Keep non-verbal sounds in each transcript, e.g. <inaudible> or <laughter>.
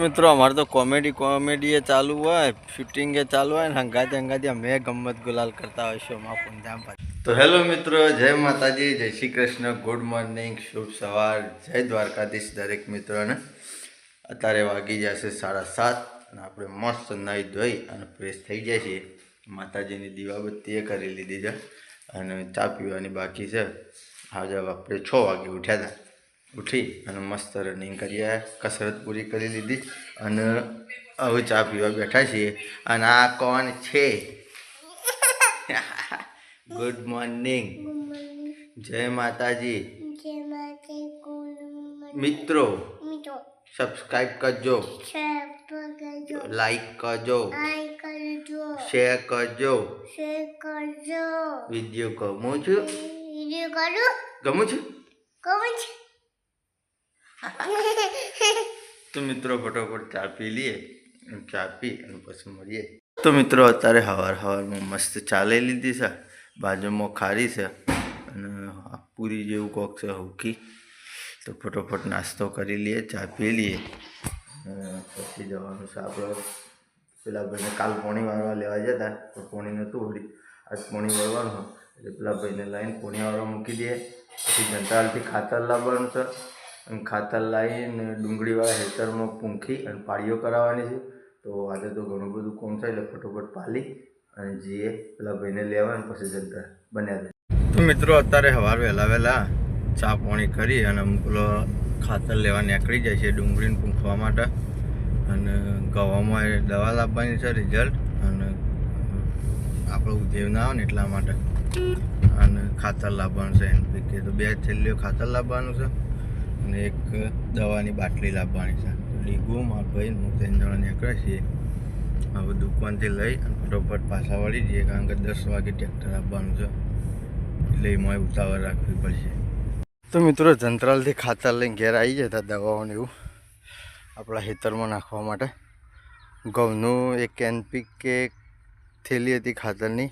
મિત્રો, અમારે તો કોમેડી કોમેડી ચાલુ હોય શૂટિંગ એ ચાલુ હોય ને હંગાતે હંગાતે અમે ગમત ગુલાલ કરતા હોય શોમાં પૂંજામ તો હેલો મિત્રો, જય માતાજી, જય શ્રી કૃષ્ણ ગુડ મોર્નિંગ શુભ સવાર, જય દ્વારકાધીશ દરેક મિત્રોને. અત્યારે વાગી જશે સાડા સાત અને આપણે મસ્ત નાહી ધોઈ અને ફ્રેશ થઈ જાય છીએ. માતાજીની દીવાબત્તી એ કરી લીધી છે અને ચા પીવાની બાકી છે. આજે આપણે છ વાગે ઉઠ્યા હતા. ઉઠી અને મસ્ત રનિંગ કરીએ કસરત પૂરી કરી લીધી અને હવે ચા પીવા બેઠા છીએ. અને આ કોણ છે? <laughs> ગુડ મોર્નિંગ જય માતાજી. મિત્રો સબસ્ક્રાઈબ કરજો. લાઈક કરજો. શેર કરજો. વીડિયો ગમું છું? ગમું છું? તો મિત્રો, ફટોફટ ચા પી લઈએ ચા પી અને પછી મળીએ. તો મિત્રો, અત્યારે હવાર હવારમાં મસ્ત ચા લઈ લીધી છે, બાજુમાં ખારી છે અને પૂરી જેવું કોક છે હુકી. તો ફટોફટ નાસ્તો કરી લઈએ, ચા પી લઈએ. પછી જવાનું છે આપણે. પેલા ભાઈને કાલ પોણી વાળવા લેવા જતા પણ પોણી નહોતું વળી. આજ પોણી વળવાનું એટલે પેલા ભાઈને લઈને પોણી વાળવા મૂકી દઈએ. પછી જંતાલથી ખાતર લાવવાનું છે. અને ખાતર લાવીને ડુંગળીવાળા હેતરમાં પૂંખી અને પાળીઓ કરાવવાની છે. તો આજે તો ઘણું બધું કોમ થાય એટલે ફટોફટ પાલી અને જઈએ પેલા ભાઈને લેવા અને પછી જનતા બન્યા તો મિત્રો અત્યારે સવાર વહેલા વહેલા ચા પાણી કરી અને અમુક ખાતર લેવા નીકળી જાય છે ડુંગળીને પૂંખવા માટે. અને ગવામાં દવા લાવવાની છે રિઝલ્ટ અને આપણે ઉદ્યોગ ના આવે ને એટલા માટે. અને ખાતર લાવવાનું છે એનપીકે તો બે થેલીઓ ખાતર લાવવાનું છે. અને એક દવાની બાટલી લાવવાની છે. લીગો, મારા ભાઈ હું ત્રણ જણા નીકળે છીએ. હવે દુકાનથી લઈ અને ફટોફટ પાછા વળી જઈએ, કારણ કે દસ વાગે ટ્રેક્ટર આપવાનું છે. એટલે એમાં ઉતાવળ રાખવી પડશે. તો મિત્રો, જંત્રાલથી ખાતર લઈને ઘેર આવી જતા દવાઓને એવું. આપણા ખેતરમાં નાખવા માટે. ઘઉંનું એક એનપી કે થેલી હતી ખાતરની.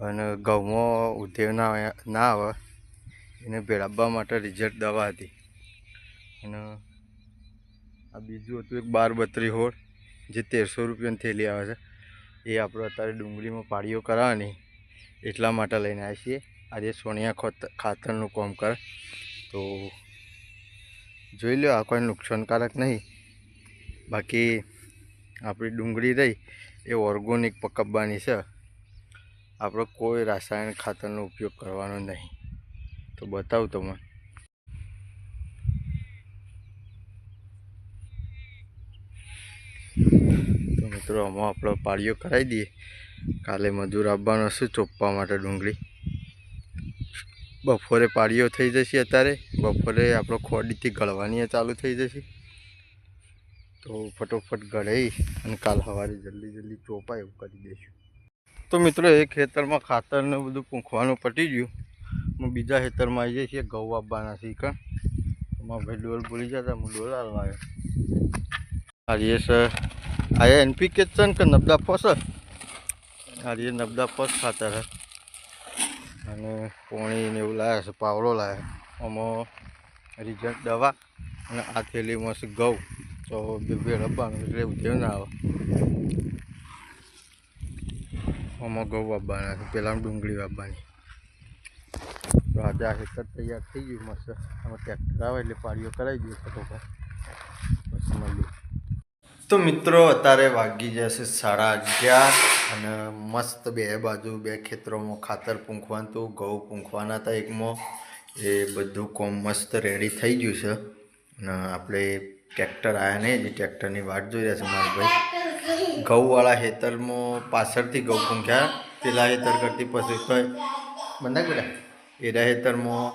અને ઘઉંમાં ઉધેવ ના ના આવે. એને ભેળાવવા માટે રિઝલ્ટ દવા હતી. અને આ બીજું હતું એક બાર બત્રી હોળ, જે તેરસો રૂપિયાની થેલી આવે છે. એ આપણે અત્યારે ડુંગળીમાં પાળીઓ કરાવવાની. એટલા માટે લઈને આવ્યા છીએ. આજે સોનિયા ખોત, ખાતરનું કામ કરે. તો જોઈ લો આ કોઈ નુકસાનકારક નહીં. બાકી આપણી ડુંગળી રહી, એ ઓર્ગોનિક પકવવાની છે. આપણો કોઈ રાસાયણિક ખાતરનો ઉપયોગ કરવાનો નહીં. તો બતાવું તમને. તો મિત્રો, આમાં આપણો પાળીઓ કરાવી દઈએ. કાલે મજૂર આવવાનો છે ચોપવા માટે ડુંગળી. બપોરે પાળીઓ થઈ જશે અત્યારે. બપોરે આપણો ખોડીથી ગળવાની ચાલુ થઈ જશે. તો ફટોફટ ગળાઈ અને કાલ સવારે જલ્દી જલ્દી ચોપાય એવું કરી દઈશું. તો મિત્રો, એ ખેતરમાં ખાતર ને બધું પૂંખવાનું પટી ગયું. હું બીજા ખેતરમાં આવી જઈએ છીએ ઘઉં આપવાના શીખણ એમાં ભાઈ ડોલ ભૂલી જતા હું ડોલ હાલવા આવ્યો. સર આ એનપીકે છે કે નબદા ફોસ આર્ય નબદા ફોસ ખાતર અને પોણી ને એવું લાવ્યા છે, પાવડો લાવ્યા આમાં રિઝલ્ટ દવા અને આ થેલીમાં છે ઘઉં તો બે બે રબવાનું એટલે ઉધેવ ના આવે. આમાં ઘઉં વાપવાના છે પહેલાં ડુંગળી વાવવાની તો હેકર તૈયાર થઈ ગયું મસ્ત. આમાં ટ્રેક્ટર આવે એટલે પાડીઓ કરાવી દઈએ ફટોફટ. પછી મળીએ તો મિત્રો, અત્યારે વાગી જશે સાડા અગિયાર અને મસ્ત બે બાજુ બે ખેતરોમાં ખાતર પૂંખવાનું હતું ઘઉં પૂંખવાના હતા એકમાં. એ બધું કોમ મસ્ત રેડી થઈ ગયું છે. અને આપણે ટ્રેક્ટર આવ્યા નહીં જે ટ્રેક્ટરની વાટ જોઈ રહ્યા છે મારા ભાઈ ઘઉંવાળા ખેતરમાં પાછળથી ઘઉં પૂંખ્યા, પેલા ખેતર કરતી પછી તો બંધા ગોડા એરા ખેતરમાં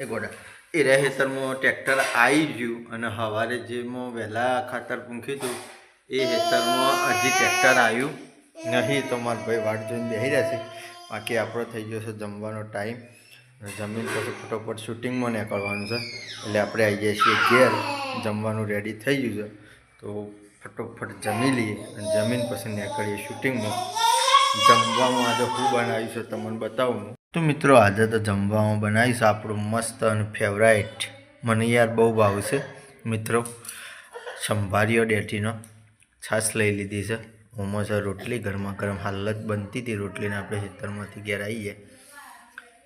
એ ગોડા. એરાહેતરમાં ટ્રેક્ટર આવી ગયું અને સવારે જેમાં વહેલા ખાતર પૂંખ્યું હતું, એ હેતરમાં હજી ટ્રેક્ટર આવ્યું નહીં. તો મારા ભાઈ વાટ જોઈને બેસી રહ્યા છે. બાકી આપણો થઈ ગયો છે જમવાનો ટાઈમ. જમીન પછી ફટોફટ શૂટિંગમાં નીકળવાનું છે. એટલે આપણે આવી જઈએ છીએ ઘેર. જમવાનું રેડી થઈ ગયું છે. તો ફટોફટ જમી લઈએ અને જમીન પછી નીકળીએ શૂટિંગમાં. જમવામાં આજે શું બનાવ્યું છે તમને બતાવું તો મિત્રો આજે તો જમવામાં બનાવીશ આપણું મસ્ત અને ફેવરાઇટ મને યાર બહુ ભાવશે મિત્રો સંભાર્યો ડેટીનો છાશ લઈ લીધી છે. મોમો રોટલી ગરમા ગરમ હાલત બનતી હતી રોટલીને આપણે ખેતરમાંથી ઘેર આવીએ.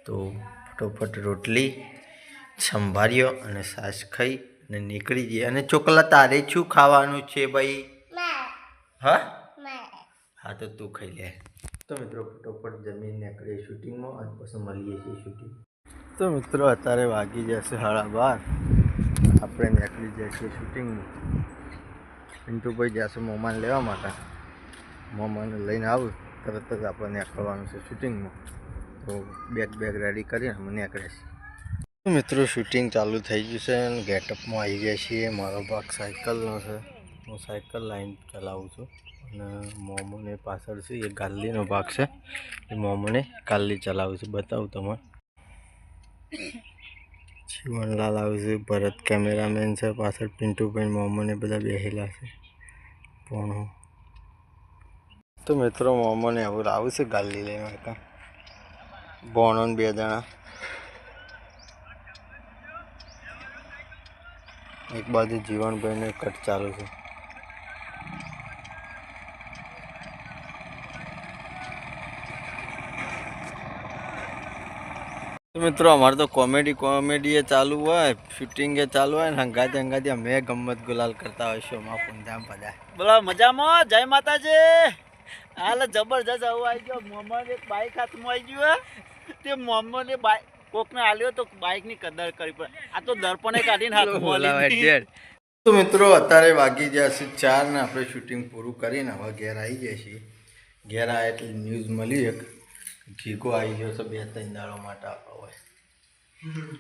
તો ફટોફટ રોટલી સંભાર્યો અને છાશ ખાઈ અને નીકળી જઈએ. અને ચોકલા તારે શું ખાવાનું છે ભાઈ? હા? હા તો તું ખાઈ લે. તો મિત્રો ફટોફટ જમીન નીકળીએ શૂટિંગમાં અને પછી મળીએ છીએ શૂટિંગ. તો મિત્રો અત્યારે વાગી જશે સાડા બાર. આપણે નીકળી જઈએ છીએ શૂટિંગમાં. પિન્ટુભાઈ જશે મોમાન લેવા માટે. મોમાને લઈને આવું. તરત જ આપણે નીકળવાનું છે શૂટિંગમાં. તો બેગ બેગ રેડી કરીને અમે નીકળે છીએ. મિત્રો શૂટિંગ ચાલુ થઈ ગયું છે અને ગેટઅપમાં આવી ગયા છીએ. મારો ભાગ સાયકલનો છે. હું સાયકલ લાઈન ચલાવું છું. અને મોમોને પાછળ છે, એ ગાલ્લીનો ભાગ છે. એ મોમોને ગાલ્લી ચલાવું છું, બતાવું તમારે જીવનલાલ આવે છે, ભરત કેમેરામેન છે, પાછળ પિન્ટુભાઈ મોમોને બધા બેસેલા છે. પણ તો મિત્રો, મોમોને આવું લાવું છે ગાલ્લી લઈને હતા ભોણો બે જણા. એક બાજુ જીવનભાઈને કટ ચાલુ છે. તો મિત્રો અમારે તો કોમેડી કોમેડી એ ચાલુ હોય શૂટિંગ એ ચાલુ હોય ને હંગાતે હંગાતે અમે ગમત ગુલાલ કરતા હોય શોમાં પૂંજામ બધા. બોલો મજામાં? જય માતાજી. હાલ જબરજસ્ત આવું આવી ગયો. મોહમ્મદ એક બાઇક હાથમાં આવી ગયું. તે મોહમ્મદે બાઇક કોકને આલ્યો તો બાઇકની કદર કરી પડે. આ તો દર્પણે કાઢીને હાથમાં લીધી. તો મિત્રો અત્યારે વાગી ગયા છે ચાર ને આપણે શૂટિંગ પૂરું કરીને હવે ઘેર આવી જાય છીએ. ઘેર આ એટલે ન્યૂઝ મળી એક. ઘીકો આવી ગયો તો બે ત્રણ દાડો માટે આપણો હોય.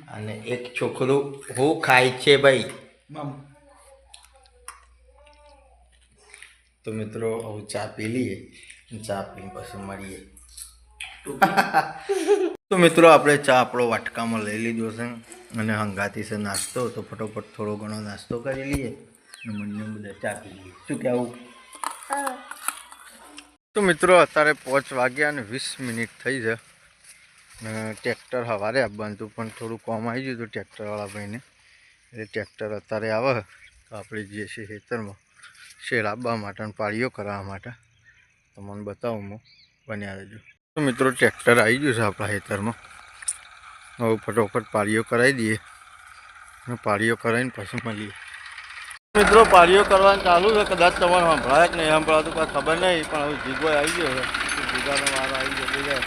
અને એક છોકરો હું ખાય છે ભાઈ. તો મિત્રો હવે ચા પી લઈએ ચા પીને પછી મળીએ. <laughs> તો મિત્રો આપણે ચા આપણો વાટકામાં લઈ લીધો છે અને હંગાતી છે નાસ્તો તો ફટોફટ થોડો ઘણો નાસ્તો કરી લઈએ અને મને બધા ચા પી લઈએ. શું કહેવું? તો મિત્રો, અત્યારે પાંચ વાગ્યા અને વીસ મિનિટ થઈ છે. અને ટ્રેક્ટર સવારે આવવાનું હતું પણ થોડું કોમ આવી ગયું હતું ટ્રેક્ટરવાળા ભાઈને. એટલે ટ્રેક્ટર અત્યારે આવે તો આપણે જઈએ છીએ ખેતરમાં. શેર આપવા માટે પાળીઓ કરવા માટે. તમને બતાવું, હું બન્યા રહેજો. તો મિત્રો, ટ્રેક્ટર આવી ગયું છે આપણા ખેતરમાં. હવે ફટોફટ પાળીઓ કરાવી દઈએ. અને પાળીઓ કરાવીને પછી મળીએ. મિત્રો, પાળીઓ કરવાનું ચાલુ છે. કદાચ તમારે સંભળાય જ નહીં સંભળાતું કાંઈ ખબર નહીં. પણ હવે જીગો આવી ગયો છે. જીગાનો વારો આવી ગયો જીગા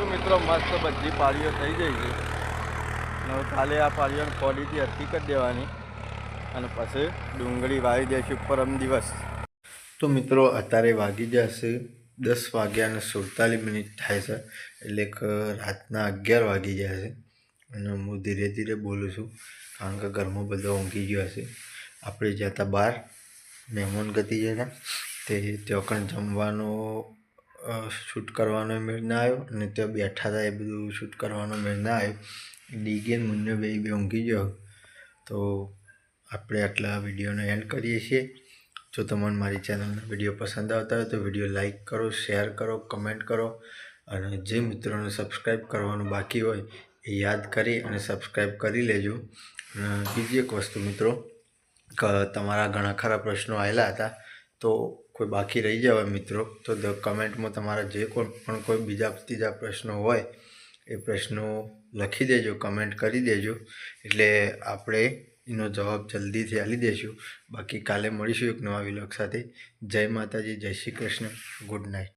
તો મિત્રો મસ્ત બધી પાળીઓ થઈ ગઈ છે. હવે કાલે આ પાળીઓને ખોલીથી હરકી કરી દેવાની. અને પછી ડુંગળી વાવી દઈશું પરમ દિવસ. તો મિત્રો, અત્યારે વાગી જશે દસ વાગ્યા અને સુડતાલીસ મિનિટ થાય છે. એટલે કે રાતના અગિયાર વાગી જાય છે. અને હું ધીરે ધીરે બોલું છું, કારણ કે ઘરમાં બધા ઊંઘી ગયો હશે. આપણે જતા બહાર, મહેમાન ગતિ જતા તે ત્યાં જમવાનો શૂટ કરવાનો મેળ ના આવ્યો અને ત્યાં બેઠા હતા એ બધું શૂટ કરવાનો મેળ ના આવ્યો. ડીગે મુન્ને બે બે ઊંઘી ગયો. તો આપણે આટલા વિડીયોનો એન્ડ કરીએ છીએ. જો તમને મારી ચેનલના વીડિયો પસંદ આવતા હોય તો વીડિયો લાઇક કરો, શેર કરો, કમેન્ટ કરો અને જે મિત્રોને સબસ્ક્રાઈબ કરવાનું બાકી હોય એ યાદ કરી અને સબસ્ક્રાઈબ કરી લેજો. અને બીજી એક વસ્તુ મિત્રો તમારા ઘણા ખરા પ્રશ્નો આવેલા હતા તો કોઈ બાકી રહી જાય મિત્રો, તો ધ કમેન્ટમાં તમારા જે કોઈ પણ કોઈ બીજા ત્રીજા પ્રશ્નો હોય, એ પ્રશ્નો લખી દેજો, કમેન્ટ કરી દેજો. એટલે આપણે એનો જવાબ જલ્દીથી આપી દઈશું. બાકી કાલે મળીશું એક નવા વિલોક સાથે. જય માતાજી, જય શ્રી કૃષ્ણ. Good night.